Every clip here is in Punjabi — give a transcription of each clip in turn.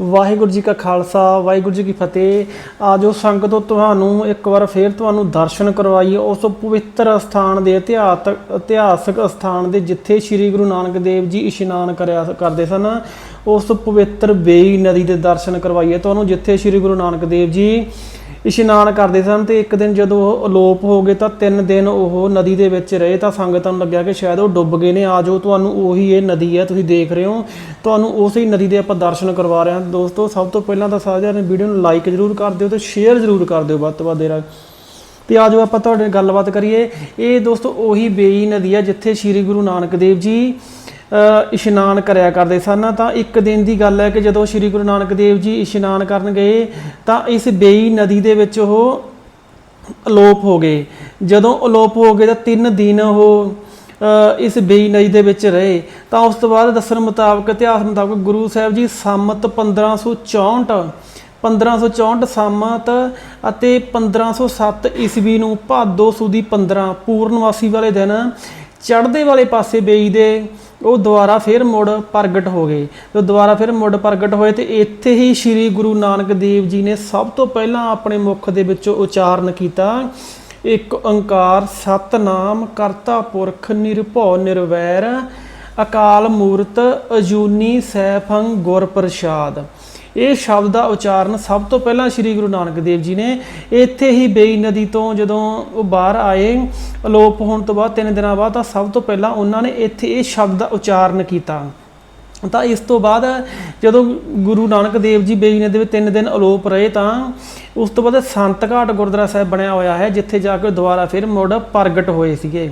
ਵਾਹਿਗੁਰੂ ਜੀ ਕਾ ਖਾਲਸਾ, ਵਾਹਿਗੁਰੂ ਜੀ ਕੀ ਫਤਿਹ। ਆਜੋ ਸੰਗਤੋ ਤੁਹਾਨੂੰ ਇੱਕ ਵਾਰ ਫੇਰ ਤੁਹਾਨੂੰ ਦਰਸ਼ਨ ਕਰਵਾਈਏ, ਉਸ ਪਵਿੱਤਰ ਸਥਾਨ ਦੇ ਇਤਿਹਾਸਕ ਇਤਿਹਾਸਕ ਸਥਾਨ ਦੇ ਜਿੱਥੇ ਸ੍ਰੀ ਗੁਰੂ ਨਾਨਕ ਦੇਵ ਜੀ ਇਸ਼ਨਾਨ ਕਰਿਆ ਕਰਦੇ ਸਨ, ਉਸ ਪਵਿੱਤਰ ਬੇਈ ਨਦੀ ਦੇ ਦਰਸ਼ਨ ਕਰਵਾਈਏ ਤੁਹਾਨੂੰ, ਜਿੱਥੇ ਸ੍ਰੀ ਗੁਰੂ ਨਾਨਕ ਦੇਵ ਜੀ ਇਸ਼ਨਾਨ ਕਰਦੇ ਸਨ ਤੇ ਇੱਕ ਦਿਨ ਜਦੋਂ ਉਹ ਅਲੋਪ ਹੋ ਗਏ ਤਾਂ ਤਿੰਨ ਦਿਨ ਉਹ ਨਦੀ ਦੇ ਵਿੱਚ ਰਹੇ ਤਾਂ ਸੰਗਤਾਂ ਨੂੰ ਲੱਗਿਆ ਕਿ ਸ਼ਾਇਦ ਉਹ ਡੁੱਬ ਗਏ ਨੇ। ਆ ਜੋ ਤੁਹਾਨੂੰ ਉਹੀ ਇਹ ਨਦੀ ਹੈ, ਤੁਸੀਂ ਦੇਖ ਰਹੇ ਹੋ। ਤੁਹਾਨੂੰ ਉਸੇ ਹੀ ਨਦੀ ਦੇ ਆਪਾਂ ਦਰਸ਼ਨ ਕਰਵਾ ਰਹੇ ਹਾਂ। ਦੋਸਤੋ, ਸਭ ਤੋਂ ਪਹਿਲਾਂ ਤਾਂ ਸਾਰਿਆਂ ਨੇ ਵੀਡੀਓ ਨੂੰ ਲਾਈਕ ਜ਼ਰੂਰ ਕਰ ਦਿਓ ਤੇ ਸ਼ੇਅਰ ਜ਼ਰੂਰ ਕਰ ਦਿਓ ਵੱਧ ਤੋਂ ਵੱਧ ਦੇਰ ਤੇ ਆਜੋ ਆਪਾਂ ਤੁਹਾਡੇ ਨਾਲ ਗੱਲਬਾਤ ਕਰੀਏ। ਇਹ ਦੋਸਤੋ ਉਹੀ ਬੇਈ ਨਦੀ ਹੈ ਜਿੱਥੇ ਸ੍ਰੀ ਗੁਰੂ ਨਾਨਕ ਦੇਵ ਜੀ ਇਸ਼ਨਾਨ ਕਰਿਆ ਕਰਦੇ ਸਨ। ਤਾਂ ਇੱਕ ਦਿਨ ਦੀ ਗੱਲ ਹੈ ਕਿ ਜਦੋਂ ਸ੍ਰੀ ਗੁਰੂ ਨਾਨਕ ਦੇਵ ਜੀ ਇਸ਼ਨਾਨ ਕਰਨ ਗਏ, ਤਾਂ ਇਸ ਬੇਈ ਨਦੀ ਦੇ ਵਿੱਚ ਉਹ ਅਲੋਪ ਹੋ ਗਏ। ਜਦੋਂ ਅਲੋਪ ਹੋ ਗਏ, ਤਾਂ ਤਿੰਨ ਦਿਨ ਉਹ ਇਸ ਬੇਈ ਨਦੀ ਦੇ ਵਿੱਚ ਰਹੇ। ਤਾਂ ਉਸ ਤੋਂ ਬਾਅਦ ਦੱਸਣ ਮੁਤਾਬਕ, ਇਤਿਹਾਸ ਮੁਤਾਬਕ ਗੁਰੂ ਸਾਹਿਬ ਜੀ ਸੰਮਤ 1564 1564 ਸਾਮਤ ਅਤੇ 1507 ਈਸਵੀ ਨੂੰ ਭਾਦੋ ਸੁਦੀ 15 ਪੂਰਨਵਾਸੀ ਵਾਲੇ ਦਿਨ ਚੜ੍ਹਦੇ ਵਾਲੇ ਪਾਸੇ ਬੇਈ ਦੇ ਉਹ ਦੁਬਾਰਾ ਫਿਰ ਮੁੜ ਪ੍ਰਗਟ ਹੋ ਗਏ। ਤੇ ਦੁਬਾਰਾ ਫਿਰ ਮੁੜ ਪ੍ਰਗਟ ਹੋਏ ਤੇ ਇੱਥੇ ਹੀ ਸ੍ਰੀ ਗੁਰੂ ਨਾਨਕ ਦੇਵ ਜੀ ਨੇ ਸਭ ਤੋਂ ਪਹਿਲਾਂ ਆਪਣੇ ਮੁਖ ਦੇ ਵਿੱਚੋਂ ਉਚਾਰਨ ਕੀਤਾ। ਇੱਕ ਓੰਕਾਰ, ਸਤਨਾਮ, ਕਰਤਾ ਪੁਰਖ, ਨਿਰਭਉ, ਨਿਰਵੈਰ, ਅਕਾਲ ਮੂਰਤ, ਅਜੂਨੀ, ਸੈਫੰ ਗੁਰ ਪ੍ਰਸਾਦ ਇਹ ਸ਼ਬਦ ਦਾ ਉਚਾਰਨ ਸਭ ਤੋਂ ਪਹਿਲਾਂ ਸ੍ਰੀ ਗੁਰੂ ਨਾਨਕ ਦੇਵ ਜੀ ਨੇ ਇੱਥੇ ਹੀ ਬੇਈ ਨਦੀ ਤੋਂ ਜਦੋਂ ਉਹ ਬਾਹਰ ਆਏ, ਅਲੋਪ ਹੋਣ ਤੋਂ ਬਾਅਦ ਤਿੰਨ ਦਿਨਾਂ ਬਾਅਦ ਤਾਂ ਸਭ ਤੋਂ ਪਹਿਲਾਂ ਉਹਨਾਂ ਨੇ ਇੱਥੇ ਇਹ ਸ਼ਬਦ ਦਾ ਉਚਾਰਨ ਕੀਤਾ। ਤਾਂ ਇਸ ਤੋਂ ਬਾਅਦ ਜਦੋਂ ਗੁਰੂ ਨਾਨਕ ਦੇਵ ਜੀ ਬੇਈ ਨਦੀ ਵਿੱਚ ਤਿੰਨ ਦਿਨ ਅਲੋਪ ਰਹੇ ਤਾਂ ਉਸ ਤੋਂ ਬਾਅਦ ਸੰਤ ਘਾਟ ਗੁਰਦੁਆਰਾ ਸਾਹਿਬ ਬਣਿਆ ਹੋਇਆ ਹੈ, ਜਿੱਥੇ ਜਾ ਕੇ ਦੁਬਾਰਾ ਫਿਰ ਮੁੜ ਪ੍ਰਗਟ ਹੋਏ ਸੀਗੇ।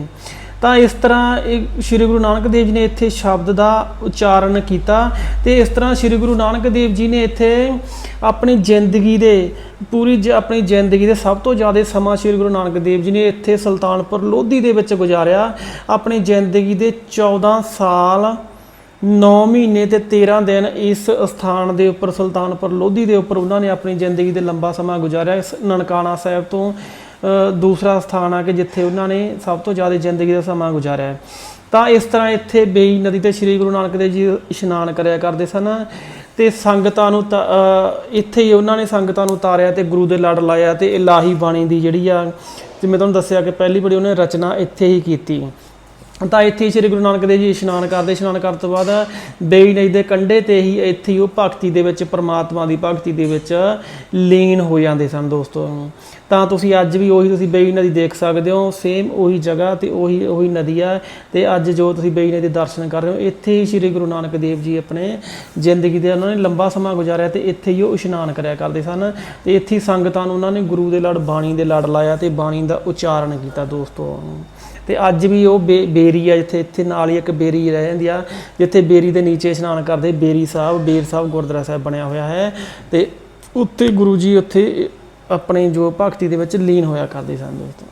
ਤਾਂ ਇਸ ਤਰ੍ਹਾਂ ਇਹ ਸ੍ਰੀ ਗੁਰੂ ਨਾਨਕ ਦੇਵ ਜੀ ਨੇ ਇੱਥੇ ਸ਼ਬਦ ਦਾ ਉਚਾਰਨ ਕੀਤਾ ਤੇ ਇਸ ਤਰ੍ਹਾਂ ਸ੍ਰੀ ਗੁਰੂ ਨਾਨਕ ਦੇਵ ਜੀ ਨੇ ਇੱਥੇ ਆਪਣੀ ਜ਼ਿੰਦਗੀ ਦੇ, ਪੂਰੀ ਜ- ਆਪਣੀ ਜ਼ਿੰਦਗੀ ਦੇ ਸਭ ਤੋਂ ਜ਼ਿਆਦਾ ਸਮਾਂ ਸ੍ਰੀ ਗੁਰੂ ਨਾਨਕ ਦੇਵ ਜੀ ਨੇ ਇੱਥੇ ਸੁਲਤਾਨਪੁਰ ਲੋਧੀ ਦੇ ਵਿੱਚ ਗੁਜ਼ਾਰਿਆ। ਆਪਣੀ ਜ਼ਿੰਦਗੀ ਦੇ 14 ਸਾਲ 9 ਮਹੀਨੇ ਤੇ 13 ਦਿਨ ਇਸ ਸਥਾਨ ਦੇ ਉੱਪਰ, ਸੁਲਤਾਨਪੁਰ ਲੋਧੀ ਦੇ ਉੱਪਰ ਉਹਨਾਂ ਨੇ ਆਪਣੀ ਜ਼ਿੰਦਗੀ ਦੇ ਲੰਬਾ ਸਮਾਂ ਗੁਜ਼ਾਰਿਆ। ਇਸ ਨਨਕਾਣਾ ਸਾਹਿਬ ਤੋਂ ਦੂਸਰਾ ਸਥਾਨ ਆ ਕਿ ਜਿੱਥੇ ਉਹਨਾਂ ਨੇ ਸਭ ਤੋਂ ਜ਼ਿਆਦਾ ਜ਼ਿੰਦਗੀ ਦਾ ਸਮਾਂ ਗੁਜ਼ਾਰਿਆ ਹੈ। ਤਾਂ ਇਸ ਤਰ੍ਹਾਂ ਇੱਥੇ ਬੇਈ ਨਦੀ ਤੇ ਸ੍ਰੀ ਗੁਰੂ ਨਾਨਕ ਦੇਵ ਜੀ ਇਸ਼ਨਾਨ ਕਰਿਆ ਕਰਦੇ ਸਨ ਤੇ ਸੰਗਤਾਂ ਨੂੰ ਤਾਂ, ਇੱਥੇ ਹੀ ਉਹਨਾਂ ਨੇ ਸੰਗਤਾਂ ਨੂੰ ਉਤਾਰਿਆ ਤੇ ਗੁਰੂ ਦੇ ਲੜ ਲਾਇਆ ਤੇ ਇਲਾਹੀ ਬਾਣੀ ਦੀ ਜਿਹੜੀ ਆ ਜਿਵੇਂ ਤੁਹਾਨੂੰ ਦੱਸਿਆ ਕਿ ਪਹਿਲੀ ਵਾਰੀ ਉਹਨੇ ਰਚਨਾ ਇੱਥੇ ਹੀ ਕੀਤੀ ਤਾਂ ਇੱਥੇ ਸ੍ਰੀ ਗੁਰੂ ਨਾਨਕ ਦੇਵ ਜੀ ਇਸ਼ਨਾਨ ਕਰਦੇ, ਇਸ਼ਨਾਨ ਕਰਨ ਤੋਂ ਬਾਅਦ ਬੇਈ ਨਦੀ ਦੇ ਕੰਢੇ ਤੇ ਹੀ ਇੱਥੇ ਹੀ ਉਹ ਭਗਤੀ ਦੇ ਵਿੱਚ, ਪ੍ਰਮਾਤਮਾ ਦੀ ਭਗਤੀ ਦੇ ਵਿੱਚ ਲੀਨ ਹੋ ਜਾਂਦੇ ਸਨ ਦੋਸਤੋ। ਤਾਂ ਤੁਸੀਂ ਅੱਜ ਵੀ ਉਹੀ ਤੁਸੀਂ ਬੇਈ ਨਦੀ ਦੇਖ ਸਕਦੇ ਹੋ ਸੇਮ ਉਹੀ ਜਗ੍ਹਾ ਤੇ ਉਹੀ ਉਹੀ ਨਦੀ ਆ ਤੇ ਅੱਜ ਜੋ ਤੁਸੀਂ ਬੇਈ ਨਦੀ ਦੇ ਦਰਸ਼ਨ ਕਰ ਰਹੇ ਹੋ, ਇੱਥੇ ਹੀ ਸ੍ਰੀ ਗੁਰੂ ਨਾਨਕ ਦੇਵ ਜੀ ਆਪਣੇ ਜ਼ਿੰਦਗੀ ਦੇ ਉਹਨਾਂ ਨੇ ਲੰਬਾ ਸਮਾਂ ਗੁਜ਼ਾਰਿਆ ਤੇ ਇੱਥੇ ਹੀ ਉਹ ਇਸ਼ਨਾਨ ਕਰਿਆ ਕਰਦੇ ਸਨ ਤੇ ਇੱਥੇ ਸੰਗਤਾਂ ਨੂੰ ਉਹਨਾਂ ਨੇ ਗੁਰੂ ਦੇ ਲੜ, ਬਾਣੀ ਦੇ ਲੜ ਲਾਇਆ ਤੇ ਬਾਣੀ ਦਾ ਉਚਾਰਨ ਕੀਤਾ ਦੋਸਤੋ। ਤੇ ਅੱਜ ਵੀ ਉਹ ਬੇ- ਬੇਰੀ ਆ ਜਿੱਥੇ, ਇੱਥੇ ਨਾਲ ਹੀ ਇੱਕ ਬੇਰੀ ਰਹਿ ਜਾਂਦੀ ਆ, ਜਿੱਥੇ ਬੇਰੀ ਦੇ ਨੀਚੇ ਇਸ਼ਨਾਨ ਕਰਦੇ, ਬੇਰੀ ਸਾਹਿਬ, ਬੇਰ ਸਾਹਿਬ ਗੁਰਦੁਆਰਾ ਸਾਹਿਬ ਬਣਿਆ ਹੋਇਆ ਹੈ ਤੇ ਉੱਥੇ ਗੁਰੂ ਜੀ ਉੱਥੇ ਆਪਣੇ ਜੋ ਭਗਤੀ ਦੇ ਵਿੱਚ ਲੀਨ ਹੋਇਆ ਕਰਦੇ ਸਨ ਦੋਸਤੋ।